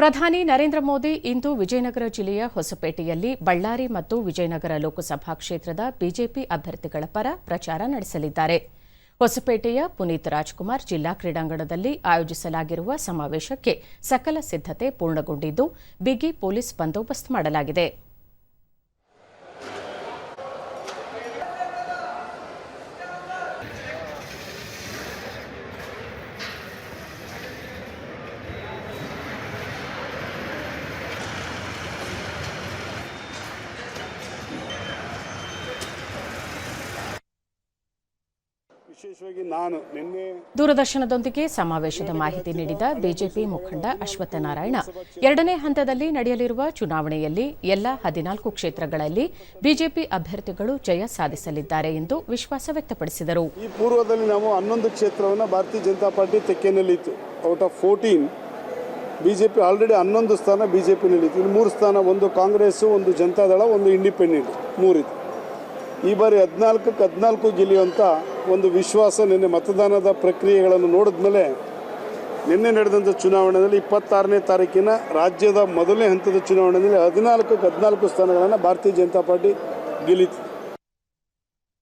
ಪ್ರಧಾನಿ ನರೇಂದ್ರ ಮೋದಿ ಇಂದು ವಿಜಯನಗರ ಜಿಲ್ಲೆಯ ಹೊಸಪೇಟೆಯಲ್ಲಿ ಬಳ್ಳಾರಿ ಮತ್ತು ವಿಜಯನಗರ ಲೋಕಸಭಾ ಕ್ಷೇತ್ರದ ಬಿಜೆಪಿ ಅಭ್ಯರ್ಥಿಗಳ ಪರ ಪ್ರಚಾರ ನಡೆಸಲಿದ್ದಾರೆ. ಹೊಸಪೇಟೆಯ ಪುನೀತ್ ರಾಜ್ಕುಮಾರ್ ಜಿಲ್ಲಾ ಕ್ರೀಡಾಂಗಣದಲ್ಲಿ ಆಯೋಜಿಸಲಾಗಿರುವ ಸಮಾವೇಶಕ್ಕೆ ಸಕಲ ಸಿದ್ದತೆ ಪೂರ್ಣಗೊಂಡಿದ್ದು, ಬಿಗಿ ಪೊಲೀಸ್ ಬಂದೋಬಸ್ತ್ ಮಾಡಲಾಗಿದೆ. ವಿಶೇಷವಾಗಿ ನಾನು ನಿನ್ನೆ ದೂರದರ್ಶನದೊಂದಿಗೆ ಸಮಾವೇಶದ ಮಾಹಿತಿ ನೀಡಿದ ಬಿಜೆಪಿ ಮುಖಂಡ ಅಶ್ವತ್ಥನಾರಾಯಣ ಎರಡನೇ ಹಂತದಲ್ಲಿ ನಡೆಯಲಿರುವ ಚುನಾವಣೆಯಲ್ಲಿ ಎಲ್ಲ ಹದಿನಾಲ್ಕು ಕ್ಷೇತ್ರಗಳಲ್ಲಿ ಬಿಜೆಪಿ ಅಭ್ಯರ್ಥಿಗಳು ಜಯ ಸಾಧಿಸಲಿದ್ದಾರೆ ಎಂದು ವಿಶ್ವಾಸ ವ್ಯಕ್ತಪಡಿಸಿದರು. ಈ ಪೂರ್ವದಲ್ಲಿ ನಾವು ಹನ್ನೊಂದು ಕ್ಷೇತ್ರವನ್ನು Bharatiya Janata Party ತೆಕ್ಕೆನಲ್ಲಿತ್ತು. Out of fourteen BJP already ಹನ್ನೊಂದು ಸ್ಥಾನ ಬಿ ಜೆ ಪಿನಲ್ಲಿತ್ತು ಇನ್ನು ಮೂರು ಸ್ಥಾನ ಒಂದು ಕಾಂಗ್ರೆಸ್ ಒಂದು ಜನತಾದಳ ಒಂದು ಇಂಡಿಪೆಂಡೆಂಟ್ ಮೂರಿತ್ತು. ಈ ಬಾರಿ ಹದಿನಾಲ್ಕಕ್ಕೆ ಹದಿನಾಲ್ಕು ಗೆಲ್ಲುವಂಥ ಒಂದು ವಿಶ್ವಾಸ ನಿನ್ನೆ ಮತದಾನದ ಪ್ರಕ್ರಿಯೆಗಳನ್ನು ನೋಡಿದ ಮೇಲೆ ನಿನ್ನೆ ನಡೆದಂಥ ಚುನಾವಣೆಯಲ್ಲಿ ಇಪ್ಪತ್ತಾರನೇ ತಾರೀಕಿನ ರಾಜ್ಯದ ಮೊದಲನೇ ಹಂತದ ಚುನಾವಣೆಯಲ್ಲಿ ಹದಿನಾಲ್ಕಕ್ಕೆ ಹದಿನಾಲ್ಕು ಸ್ಥಾನಗಳನ್ನು ಭಾರತೀಯ ಜನತಾ ಪಾರ್ಟಿ ಗೆಲ್ಲಿತು